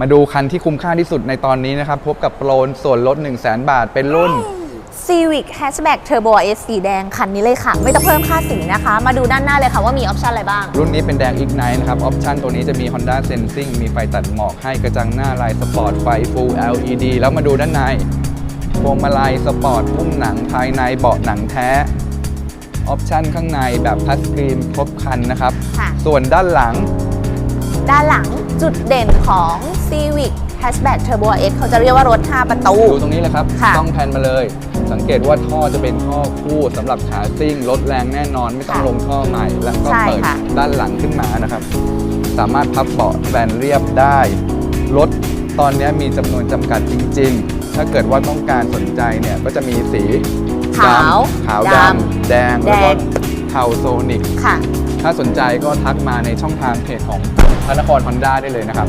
มาดูคันที่คุ้มค่าที่สุดในตอนนี้นะครับ พบกับโปรนส่วนลด 1 0 0 0 0แบาท เป็นรุ่น Civic Hatchback Turbo S สีแดงคันนี้เลยค่ะ ไม่ต้องเพิ่มค่าสีนะคะ มาดูด้านหน้าเลยค่ะว่ามีออปชันอะไรบ้าง รุ่นนี้เป็นแดง Ignite นะครับ ออปชันตัวนี้จะมี Honda Sensing มีไฟตัดหมอกให้กระจังหน้าลายสปอร์ตไฟ Full LED แล้วมาดูด้านในพวงมาลัยสปอร์ตพุ่มหนังภายในเบาะหนังแท้ออปชันข้างในแบบทัชสกรีนครบคันนะครับค่ะส่วนด้านหลัง ด้านหลังจุดเด่นของ Civic Hatchback Turbo S เขาจะเรียกว่ารถ 5 ประตู ดูตรงนี้เลยครับ ค่ะต้องแพนมาเลย สังเกตว่าท่อจะเป็นท่อคู่สำหรับขาซิ่งลดแรงแน่นอนไม่ต้องลงท่อใหม่ แล้วก็ใช่เปิดค่ะ ด้านหลังขึ้นมานะครับ สามารถพับเบาะแบนเรียบได้ รถตอนนี้มีจำนวนจำกัดจริง ๆ ถ้าเกิดว่าต้องการสนใจเนี่ยก็จะมีสีขาวดำขาวดดำแดงแดงแล้วก็ เทาโซนิกค่ะ ถ้าสนใจก็ทักมาในช่องทางเพจของพระนครฮอนด้าได้เลยนะครับ